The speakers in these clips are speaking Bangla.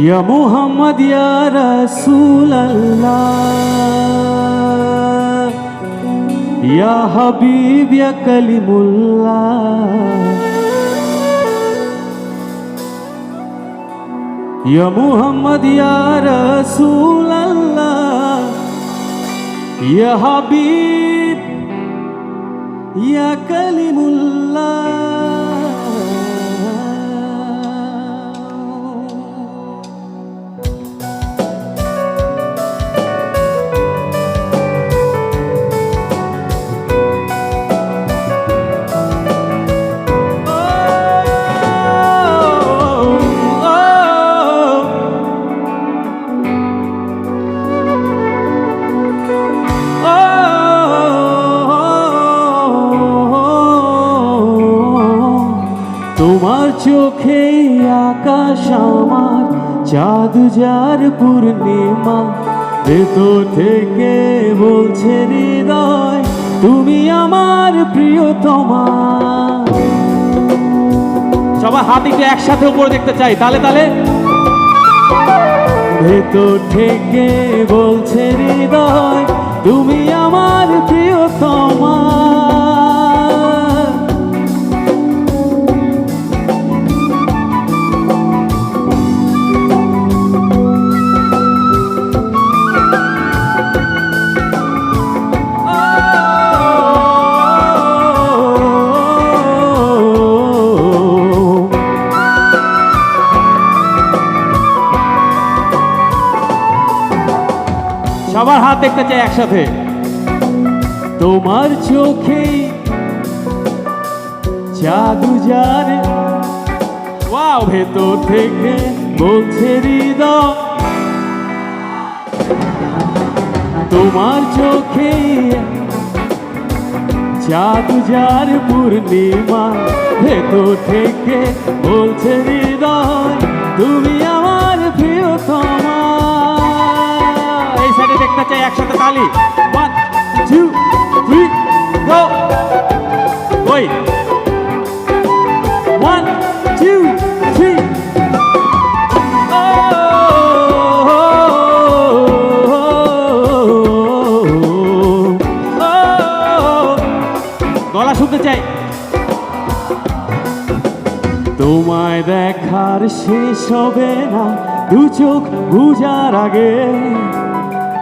ইয়া মুহাম্মদ ইয়া রাসূলাল্লাহ, ইয়া হাবিব ইয়া কালিমুল্লাহ, ইয়া মুহাম্মদ ইয়া রাসূলাল্লাহ, ইয়া হাবিব ইয়া কালিমুল্লাহ। তোমার চোখে আকাশ আমার, চাঁদ যার পূর্ণিমা। ভেতর থেকে বলছে হৃদয়, তুমি আমার প্রিয়তমা। সবাই হাত একটু একসাথে উপরে দেখতে চাই তাহলে তাহলে ভেতর থেকে বলছে হৃদয়, তুমি আমার প্রিয়তমা। সবার হাত দেখতে চাই একসাথে। তোমার চোখে জাদু যার ওয়াও, ভেতর থেকে বলছে হৃদয়। তোমার চোখে জাদু যার পূর্ণিমা, ভেতর থেকে বলছে হৃদয়। তুমি দেখতে চাই একসাথে তালি? ওয়ান টু থ্রি গো ওই। তোমায় দেখার শেষ হবে না, দু চোখ বুঝার আগে।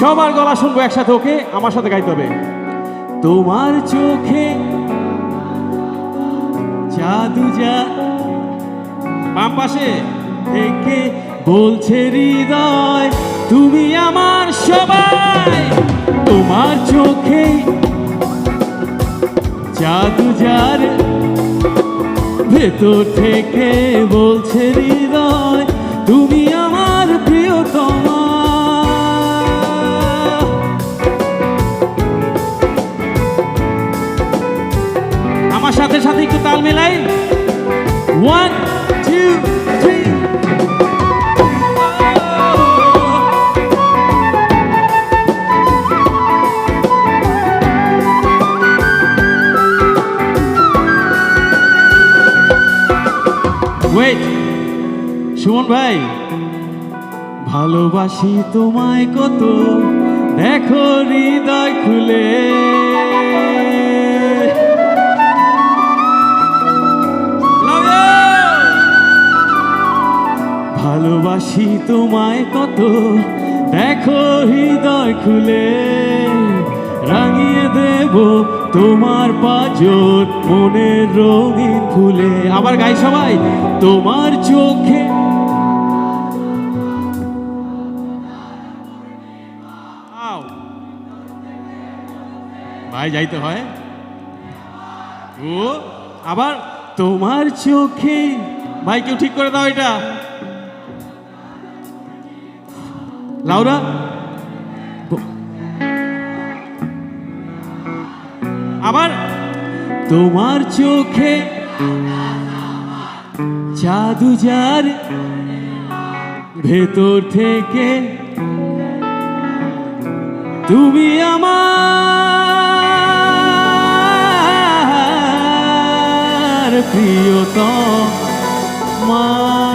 সবার গলা শুনব একসাথে, ওকে? আমার সাথে গাইতে হবে। তোমার চোখে জাদু যা বাম পাশে থেকে বলছে হৃদয়, তুমি আমার সবাই। তোমার চোখে জাদু যার, ভেতর থেকে বলছে হৃদয় সাথে একটু তাল মেলাই। ওয়ান টু সুমন ভাই ভালোবাসি তোমায় কত দেখো হৃদয় খুলে। ভালোবাসি তোমায় কত। দেখো হৃদয় খুলে, রাঙিয়ে দেব তোমার পাজর মনের রঙিন ফুলে। আবার গাই সবাই, তোমার চোখে! ভাই যাইতে হয়। ও, আবার তোমার চোখে। ভাই, কেউ ঠিক করে দাও এটা। ব- আবার? তোমার চোখে জাদু যার ভেতর থেকে তুমি আমার প্রিয়তম মা।